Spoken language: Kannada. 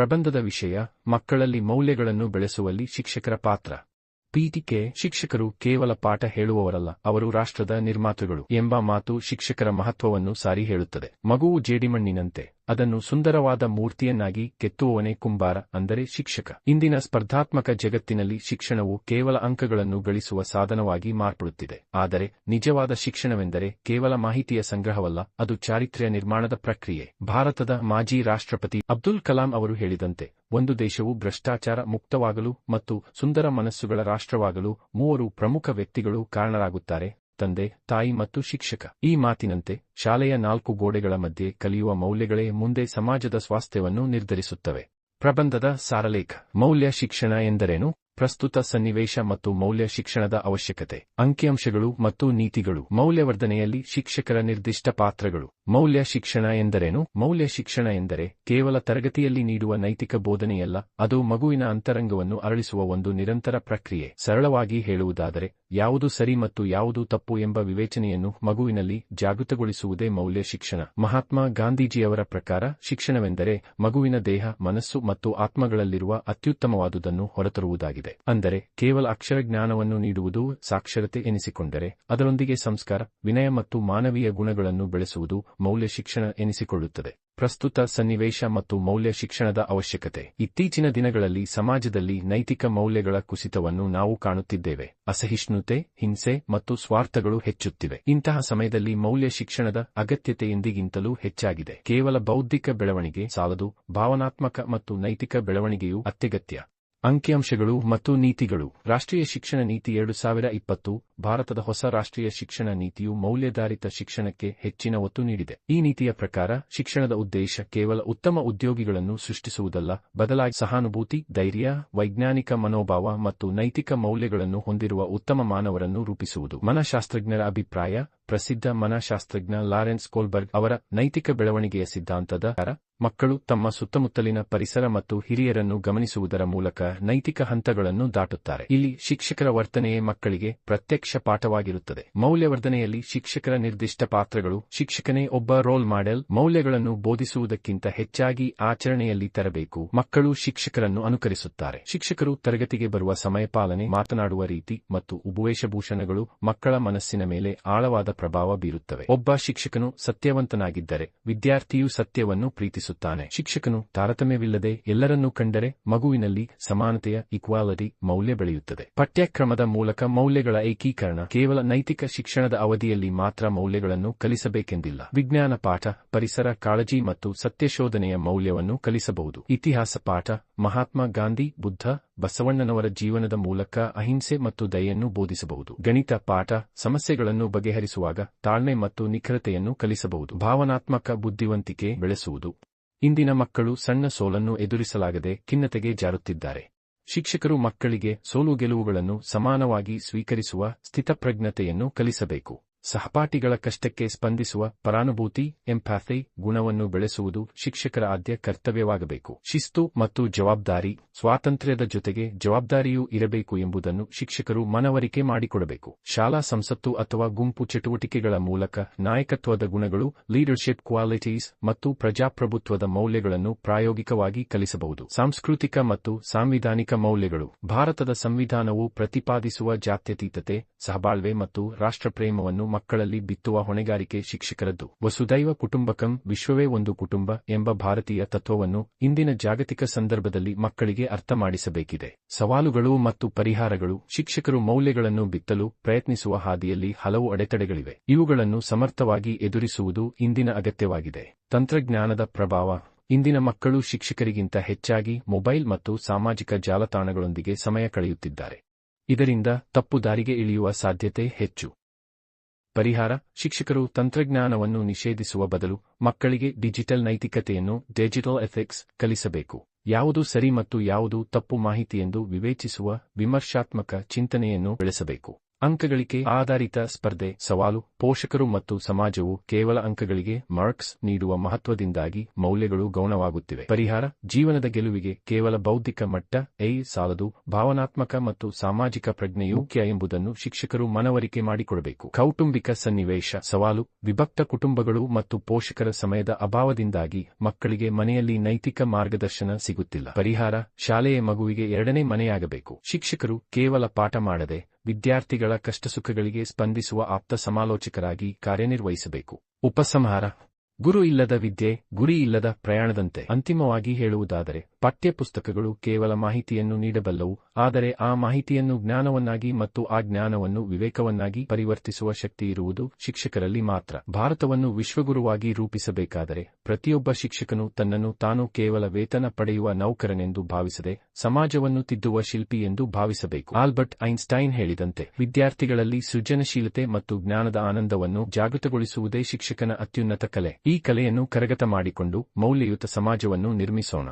ಪ್ರಬಂಧದ ವಿಷಯ, ಮಕ್ಕಳಲ್ಲಿ ಮೌಲ್ಯಗಳನ್ನು ಬೆಳೆಸುವಲ್ಲಿ ಶಿಕ್ಷಕರ ಪಾತ್ರ. ಪೀಠಿಕೆ, ಶಿಕ್ಷಕರು ಕೇವಲ ಪಾಠ ಹೇಳುವವರಲ್ಲ, ಅವರು ರಾಷ್ಟ್ರದ ನಿರ್ಮಾತೃಗಳು ಎಂಬ ಮಾತು ಶಿಕ್ಷಕರ ಮಹತ್ವವನ್ನು ಸಾರಿ ಹೇಳುತ್ತದೆ. ಮಗುವು ಜೇಡಿಮಣ್ಣಿನಂತೆ. ಅದನ್ನು ಸುಂದರವಾದ ಮೂರ್ತಿಯನ್ನಾಗಿ ಕೆತ್ತುವವನೇ ಕುಂಬಾರ ಅಂದರೆ ಶಿಕ್ಷಕ. ಇಂದಿನ ಸ್ಪರ್ಧಾತ್ಮಕ ಜಗತ್ತಿನಲ್ಲಿ ಶಿಕ್ಷಣವು ಕೇವಲ ಅಂಕಗಳನ್ನು ಗಳಿಸುವ ಸಾಧನವಾಗಿ ಮಾರ್ಪಡುತ್ತಿದೆ. ಆದರೆ ನಿಜವಾದ ಶಿಕ್ಷಣವೆಂದರೆ ಕೇವಲ ಮಾಹಿತಿಯ ಸಂಗ್ರಹವಲ್ಲ, ಅದು ಚಾರಿತ್ರ್ಯ ನಿರ್ಮಾಣದ ಪ್ರಕ್ರಿಯೆ. ಭಾರತದ ಮಾಜಿ ರಾಷ್ಟ್ರಪತಿ ಅಬ್ದುಲ್ ಕಲಾಂ ಅವರು ಹೇಳಿದಂತೆ, ಒಂದು ದೇಶವು ಭ್ರಷ್ಟಾಚಾರ ಮುಕ್ತವಾಗಲು ಮತ್ತು ಸುಂದರ ಮನಸ್ಸುಗಳ ರಾಷ್ಟ್ರವಾಗಲು ಮೂವರು ಪ್ರಮುಖ ವ್ಯಕ್ತಿಗಳು ಕಾರಣರಾಗುತ್ತಾರೆ. ತಂದೆ, ತಾಯಿ ಮತ್ತು ಶಿಕ್ಷಕ. ಈ ಮಾತಿನಂತೆ ಶಾಲೆಯ ನಾಲ್ಕು ಗೋಡೆಗಳ ಮಧ್ಯೆ ಕಲಿಯುವ ಮೌಲ್ಯಗಳೇ ಮುಂದೆ ಸಮಾಜದ ಸ್ವಾಸ್ಥ್ಯವನ್ನು ನಿರ್ಧರಿಸುತ್ತವೆ. ಪ್ರಬಂಧದ ಸಾರಲೇಖ. ಮೌಲ್ಯ ಶಿಕ್ಷಣ ಎಂದರೇನು? ಪ್ರಸ್ತುತ ಸನ್ನಿವೇಶ ಮತ್ತು ಮೌಲ್ಯ ಶಿಕ್ಷಣದ ಅವಶ್ಯಕತೆ. ಅಂಕಿಅಂಶಗಳು ಮತ್ತು ನೀತಿಗಳು. ಮೌಲ್ಯವರ್ಧನೆಯಲ್ಲಿ ಶಿಕ್ಷಕರ ನಿರ್ದಿಷ್ಟ ಪಾತ್ರಗಳು. ಮೌಲ್ಯ ಶಿಕ್ಷಣ ಎಂದರೇನು? ಮೌಲ್ಯ ಶಿಕ್ಷಣ ಎಂದರೆ ಕೇವಲ ತರಗತಿಯಲ್ಲಿ ನೀಡುವ ನೈತಿಕ ಬೋಧನೆಯಲ್ಲ, ಅದು ಮಗುವಿನ ಅಂತರಂಗವನ್ನು ಅರಳಿಸುವ ಒಂದು ನಿರಂತರ ಪ್ರಕ್ರಿಯೆ. ಸರಳವಾಗಿ ಹೇಳುವುದಾದರೆ ಯಾವುದು ಸರಿ ಮತ್ತು ಯಾವುದು ತಪ್ಪು ಎಂಬ ವಿವೇಚನೆಯನ್ನು ಮಗುವಿನಲ್ಲಿ ಜಾಗೃತಗೊಳಿಸುವುದೇ ಮೌಲ್ಯ ಶಿಕ್ಷಣ. ಮಹಾತ್ಮ ಗಾಂಧೀಜಿಯವರ ಪ್ರಕಾರ ಶಿಕ್ಷಣವೆಂದರೆ ಮಗುವಿನ ದೇಹ, ಮನಸ್ಸು ಮತ್ತು ಆತ್ಮಗಳಲ್ಲಿರುವ ಅತ್ಯುತ್ತಮವಾದುದನ್ನು ಹೊರತರುವುದಾಗಿದೆ. ಅಂದರೆ ಕೇವಲ ಅಕ್ಷರ ಜ್ಞಾನವನ್ನು ನೀಡುವುದು ಸಾಕ್ಷರತೆ ಎನಿಸಿಕೊಂಡರೆ ಅದರೊಂದಿಗೆ ಸಂಸ್ಕಾರ, ವಿನಯ ಮತ್ತು ಮಾನವೀಯ ಗುಣಗಳನ್ನು ಬೆಳೆಸುವುದು ಮೌಲ್ಯ ಶಿಕ್ಷಣ ಎನಿಸಿಕೊಳ್ಳುತ್ತದೆ. ಪ್ರಸ್ತುತ ಸನ್ನಿವೇಶ ಮತ್ತು ಮೌಲ್ಯ ಶಿಕ್ಷಣದ ಅವಶ್ಯಕತೆ. ಇತ್ತೀಚಿನ ದಿನಗಳಲ್ಲಿ ಸಮಾಜದಲ್ಲಿ ನೈತಿಕ ಮೌಲ್ಯಗಳ ಕುಸಿತವನ್ನು ನಾವು ಕಾಣುತ್ತಿದ್ದೇವೆ. ಅಸಹಿಷ್ಣುತೆ, ಹಿಂಸೆ ಮತ್ತು ಸ್ವಾರ್ಥಗಳು ಹೆಚ್ಚುತ್ತಿವೆ. ಇಂತಹ ಸಮಯದಲ್ಲಿ ಮೌಲ್ಯ ಶಿಕ್ಷಣದ ಅಗತ್ಯತೆ ಎಂದಿಗಿಂತಲೂ ಹೆಚ್ಚಾಗಿದೆ. ಕೇವಲ ಬೌದ್ಧಿಕ ಬೆಳವಣಿಗೆ ಸಾಲದು, ಭಾವನಾತ್ಮಕ ಮತ್ತು ನೈತಿಕ ಬೆಳವಣಿಗೆಯೂ ಅತ್ಯಗತ್ಯ. ಅಂಕಿಅಂಶಗಳು ಮತ್ತು ನೀತಿಗಳು. ರಾಷ್ಟ್ರೀಯ ಶಿಕ್ಷಣ ನೀತಿ ಎರಡು ಸಾವಿರ ಇಪ್ಪತ್ತು, ಭಾರತದ ಹೊಸ ರಾಷ್ಟ್ರೀಯ ಶಿಕ್ಷಣ ನೀತಿಯು ಮೌಲ್ಯಾಧಾರಿತ ಶಿಕ್ಷಣಕ್ಕೆ ಹೆಚ್ಚಿನ ಒತ್ತು ನೀಡಿದೆ. ಈ ನೀತಿಯ ಪ್ರಕಾರ, ಶಿಕ್ಷಣದ ಉದ್ದೇಶ ಕೇವಲ ಉತ್ತಮ ಉದ್ಯೋಗಿಗಳನ್ನು ಸೃಷ್ಟಿಸುವುದಲ್ಲ, ಬದಲಾಗಿ ಸಹಾನುಭೂತಿ, ಧೈರ್ಯ, ವೈಜ್ಞಾನಿಕ ಮನೋಭಾವ ಮತ್ತು ನೈತಿಕ ಮೌಲ್ಯಗಳನ್ನು ಹೊಂದಿರುವ ಉತ್ತಮ ಮಾನವರನ್ನು ರೂಪಿಸುವುದು. ಮನಃಶಾಸ್ತ್ರಜ್ಞರ ಅಭಿಪ್ರಾಯ ಪ್ರಸಿದ್ಧ ಮನಃಶಾಸ್ತ್ರಜ್ಞ ಲಾರೆನ್ಸ್ ಕೋಲ್ಬರ್ಗ್ ಅವರ ನೈತಿಕ ಬೆಳವಣಿಗೆಯ ಸಿದ್ಧಾಂತದ ಮಕ್ಕಳು ತಮ್ಮ ಸುತ್ತಮುತ್ತಲಿನ ಪರಿಸರ ಮತ್ತು ಹಿರಿಯರನ್ನು ಗಮನಿಸುವುದರ ಮೂಲಕ ನೈತಿಕ ಹಂತಗಳನ್ನು ದಾಟುತ್ತಾರೆ. ಇಲ್ಲಿ ಶಿಕ್ಷಕರ ವರ್ತನೆಯೇ ಮಕ್ಕಳಿಗೆ ಪ್ರತ್ಯಕ್ಷ ಪಾಠವಾಗಿರುತ್ತದೆ. ಮೌಲ್ಯವರ್ಧನೆಯಲ್ಲಿ ಶಿಕ್ಷಕರ ನಿರ್ದಿಷ್ಟ ಪಾತ್ರಗಳು ಶಿಕ್ಷಕನೇ ಒಬ್ಬ ರೋಲ್ ಮಾಡೆಲ್. ಮೌಲ್ಯಗಳನ್ನು ಬೋಧಿಸುವುದಕ್ಕಿಂತ ಹೆಚ್ಚಾಗಿ ಆಚರಣೆಯಲ್ಲಿ ತರಬೇಕು. ಮಕ್ಕಳು ಶಿಕ್ಷಕರನ್ನು ಅನುಕರಿಸುತ್ತಾರೆ. ಶಿಕ್ಷಕರು ತರಗತಿಗೆ ಬರುವ ಸಮಯ ಪಾಲನೆ ಮಾತನಾಡುವ ರೀತಿ ಮತ್ತು ಉಪವೇಶಭೂಷಣಗಳು ಮಕ್ಕಳ ಮನಸ್ಸಿನ ಮೇಲೆ ಆಳವಾದ ಪ್ರಭಾವ ಬೀರುತ್ತವೆ. ಒಬ್ಬ ಶಿಕ್ಷಕನು ಸತ್ಯವಂತನಾಗಿದ್ದರೆ ವಿದ್ಯಾರ್ಥಿಯು ಸತ್ಯವನ್ನು ಪ್ರೀತಿಸುತ್ತಾನೆ. ಶಿಕ್ಷಕನು ತಾರತಮ್ಯವಿಲ್ಲದೆ ಎಲ್ಲರನ್ನೂ ಕಂಡರೆ ಮಗುವಿನಲ್ಲಿ ಸಮಾನತೆಯ ಇಕ್ವಾಲಿಟಿ ಮೌಲ್ಯ ಬೆಳೆಯುತ್ತದೆ. ಪಠ್ಯಕ್ರಮದ ಮೂಲಕ ಮೌಲ್ಯಗಳ ಏಕೀಕರಣ ಕೇವಲ ನೈತಿಕ ಶಿಕ್ಷಣದ ಅವಧಿಯಲ್ಲಿ ಮಾತ್ರ ಮೌಲ್ಯಗಳನ್ನು ಕಲಿಸಬೇಕೆಂದಿಲ್ಲ. ವಿಜ್ಞಾನ ಪಾಠ, ಪರಿಸರ, ಕಾಳಜಿ ಮತ್ತು ಸತ್ಯಶೋಧನೆಯ ಮೌಲ್ಯವನ್ನು ಕಲಿಸಬಹುದು. ಇತಿಹಾಸ ಪಾಠ, ಮಹಾತ್ಮ ಗಾಂಧಿ, ಬುದ್ಧ ಬಸವಣ್ಣನವರ ಜೀವನದ ಮೂಲಕ ಅಹಿಂಸೆ ಮತ್ತು ದಯೆಯನ್ನು ಬೋಧಿಸಬಹುದು. ಗಣಿತ, ಪಾಠ, ಸಮಸ್ಯೆಗಳನ್ನು ಬಗೆಹರಿಸುವಾಗ ತಾಳ್ಮೆ ಮತ್ತು ನಿಖರತೆಯನ್ನು ಕಲಿಸಬಹುದು. ಭಾವನಾತ್ಮಕ ಬುದ್ಧಿವಂತಿಕೆ ಬೆಳೆಸುವುದು. ಇಂದಿನ ಮಕ್ಕಳು ಸಣ್ಣ ಸೋಲನ್ನು ಎದುರಿಸಲಾಗದೆ ಖಿನ್ನತೆಗೆ ಜಾರುತ್ತಿದ್ದಾರೆ. ಶಿಕ್ಷಕರು ಮಕ್ಕಳಿಗೆ ಸೋಲು ಗೆಲುವುಗಳನ್ನು ಸಮಾನವಾಗಿ ಸ್ವೀಕರಿಸುವ ಸ್ಥಿತಪ್ರಜ್ಞತೆಯನ್ನು ಕಲಿಸಬೇಕು. ಸಹಪಾಠಿಗಳ ಕಷ್ಟಕ್ಕೆ ಸ್ಪಂದಿಸುವ ಪರಾನುಭೂತಿ, ಎಂಪ್ಯಾಥಿ, ಗುಣವನ್ನು ಬೆಳೆಸುವುದು ಶಿಕ್ಷಕರ ಆದ್ಯ ಕರ್ತವ್ಯವಾಗಬೇಕು. ಶಿಸ್ತು ಮತ್ತು ಜವಾಬ್ದಾರಿ, ಸ್ವಾತಂತ್ರ್ಯದ ಜೊತೆಗೆ ಜವಾಬ್ದಾರಿಯೂ ಇರಬೇಕು ಎಂಬುದನ್ನು ಶಿಕ್ಷಕರು ಮನವರಿಕೆ ಮಾಡಿಕೊಡಬೇಕು. ಶಾಲಾ ಸಂಸತ್ತು ಅಥವಾ ಗುಂಪು ಚಟುವಟಿಕೆಗಳ ಮೂಲಕ ನಾಯಕತ್ವದ ಗುಣಗಳು ಲೀಡರ್ಶಿಪ್ ಕ್ವಾಲಿಟೀಸ್ ಮತ್ತು ಪ್ರಜಾಪ್ರಭುತ್ವದ ಮೌಲ್ಯಗಳನ್ನು ಪ್ರಾಯೋಗಿಕವಾಗಿ ಕಲಿಸಬಹುದು. ಸಾಂಸ್ಕೃತಿಕ ಮತ್ತು ಸಾಂವಿಧಾನಿಕ ಮೌಲ್ಯಗಳು. ಭಾರತದ ಸಂವಿಧಾನವು ಪ್ರತಿಪಾದಿಸುವ ಜಾತ್ಯತೀತತೆ, ಸಹಬಾಳ್ವೆ ಮತ್ತು ರಾಷ್ಟ್ರಪ್ರೇಮವನ್ನು ಮಕ್ಕಳಲ್ಲಿ ಬಿತ್ತುವ ಹೊಣೆಗಾರಿಕೆ ಶಿಕ್ಷಕರದ್ದು. ವಸುದೈವ ಕುಟುಂಬಕಂ ವಿಶ್ವವೇ ಒಂದು ಕುಟುಂಬ ಎಂಬ ಭಾರತೀಯ ತತ್ವವನ್ನು ಇಂದಿನ ಜಾಗತಿಕ ಸಂದರ್ಭದಲ್ಲಿ ಮಕ್ಕಳಿಗೆ ಅರ್ಥ ಮಾಡಿಸಬೇಕಿದೆ. ಸವಾಲುಗಳು ಮತ್ತು ಪರಿಹಾರಗಳು ಶಿಕ್ಷಕರು ಮೌಲ್ಯಗಳನ್ನು ಬಿತ್ತಲು ಪ್ರಯತ್ನಿಸುವ ಹಾದಿಯಲ್ಲಿ ಹಲವು ಅಡೆತಡೆಗಳಿವೆ. ಇವುಗಳನ್ನು ಸಮರ್ಥವಾಗಿ ಎದುರಿಸುವುದು ಇಂದಿನ ಅಗತ್ಯವಾಗಿದೆ. ತಂತ್ರಜ್ಞಾನದ ಪ್ರಭಾವ ಇಂದಿನ ಮಕ್ಕಳು ಶಿಕ್ಷಕರಿಗಿಂತ ಹೆಚ್ಚಾಗಿ ಮೊಬೈಲ್ ಮತ್ತು ಸಾಮಾಜಿಕ ಜಾಲತಾಣಗಳೊಂದಿಗೆ ಸಮಯ ಕಳೆಯುತ್ತಿದ್ದಾರೆ. ಇದರಿಂದ ತಪ್ಪು ದಾರಿಗೆ ಇಳಿಯುವ ಸಾಧ್ಯತೆ ಹೆಚ್ಚು. ಪರಿಹಾರ, ಶಿಕ್ಷಕರು ತಂತ್ರಜ್ಞಾನವನ್ನು ನಿಷೇಧಿಸುವ ಬದಲು ಮಕ್ಕಳಿಗೆ ಡಿಜಿಟಲ್ ನೈತಿಕತೆಯನ್ನು ಡಿಜಿಟಲ್ ಎಥಿಕ್ಸ್ ಕಲಿಸಬೇಕು. ಯಾವುದು ಸರಿ ಮತ್ತು ಯಾವುದು ತಪ್ಪು ಮಾಹಿತಿಯೆಂದು ವಿವೇಚಿಸುವ ವಿಮರ್ಶಾತ್ಮಕ ಚಿಂತನೆಯನ್ನು ಬೆಳೆಸಬೇಕು. ಅಂಕಗಳಿಕೆ ಆಧಾರಿತ ಸ್ಪರ್ಧೆ, ಸವಾಲು, ಪೋಷಕರು ಮತ್ತು ಸಮಾಜವು ಕೇವಲ ಅಂಕಗಳಿಗೆ ಮಾರ್ಕ್ಸ್ ನೀಡುವ ಮಹತ್ವದಿಂದಾಗಿ ಮೌಲ್ಯಗಳು ಗೌಣವಾಗುತ್ತಿವೆ. ಪರಿಹಾರ, ಜೀವನದ ಗೆಲುವಿಗೆ ಕೇವಲ ಬೌದ್ಧಿಕ ಮಟ್ಟ ಐ ಸಾಲದು, ಭಾವನಾತ್ಮಕ ಮತ್ತು ಸಾಮಾಜಿಕ ಪ್ರಜ್ಞೆಯು ಮುಖ್ಯ ಎಂಬುದನ್ನು ಶಿಕ್ಷಕರು ಮನವರಿಕೆ ಮಾಡಿಕೊಡಬೇಕು. ಕೌಟುಂಬಿಕ ಸನ್ನಿವೇಶ, ಸವಾಲು, ವಿಭಕ್ತ ಕುಟುಂಬಗಳು ಮತ್ತು ಪೋಷಕರ ಸಮಯದ ಅಭಾವದಿಂದಾಗಿ ಮಕ್ಕಳಿಗೆ ಮನೆಯಲ್ಲಿ ನೈತಿಕ ಮಾರ್ಗದರ್ಶನ ಸಿಗುತ್ತಿಲ್ಲ. ಪರಿಹಾರ, ಶಾಲೆಯ ಮಗುವಿಗೆ ಎರಡನೇ ಮನೆಯಾಗಬೇಕು. ಶಿಕ್ಷಕರು ಕೇವಲ ಪಾಠ ಮಾಡದೆ ವಿದ್ಯಾರ್ಥಿಗಳ ಕಷ್ಟಸುಖಗಳಿಗೆ ಸ್ಪಂದಿಸುವ ಆಪ್ತ ಸಮಾಲೋಚಕರಾಗಿ ಕಾರ್ಯನಿರ್ವಹಿಸಬೇಕು. ಉಪಸಂಹಾರ. ಗುರು ಇಲ್ಲದ ವಿದ್ಯೆ, ಗುರಿ ಇಲ್ಲದ ಪ್ರಯಾಣದಂತೆ ಅಂತಿಮವಾಗಿ ಹೇಳುವುದಾದರೆ ಪಠ್ಯಪುಸ್ತಕಗಳು ಕೇವಲ ಮಾಹಿತಿಯನ್ನು ನೀಡಬಲ್ಲವು, ಆದರೆ ಆ ಮಾಹಿತಿಯನ್ನು ಜ್ಞಾನವನ್ನಾಗಿ ಮತ್ತು ಆ ಜ್ಞಾನವನ್ನು ವಿವೇಕವನ್ನಾಗಿ ಪರಿವರ್ತಿಸುವ ಶಕ್ತಿ ಇರುವುದು ಶಿಕ್ಷಕರಲ್ಲಿ ಮಾತ್ರ. ಭಾರತವನ್ನು ವಿಶ್ವಗುರುವಾಗಿ ರೂಪಿಸಬೇಕಾದರೆ ಪ್ರತಿಯೊಬ್ಬ ಶಿಕ್ಷಕನು ತನ್ನನ್ನು ತಾನು ಕೇವಲ ವೇತನ ಪಡೆಯುವ ನೌಕರನೆಂದು ಭಾವಿಸದೆ ಸಮಾಜವನ್ನು ತಿದ್ದುವ ಶಿಲ್ಪಿ ಎಂದು ಭಾವಿಸಬೇಕು. ಆಲ್ಬರ್ಟ್ ಐನ್ಸ್ಟೈನ್ ಹೇಳಿದಂತೆ, ವಿದ್ಯಾರ್ಥಿಗಳಲ್ಲಿ ಸೃಜನಶೀಲತೆ ಮತ್ತು ಜ್ಞಾನದ ಆನಂದವನ್ನು ಜಾಗೃತಗೊಳಿಸುವುದೇ ಶಿಕ್ಷಕನ ಅತ್ಯುನ್ನತ ಕಲೆ. ಈ ಕಲೆಯನ್ನು ಕರಗತ ಮಾಡಿಕೊಂಡು ಮೌಲ್ಯಯುತ ಸಮಾಜವನ್ನು ನಿರ್ಮಿಸೋಣ.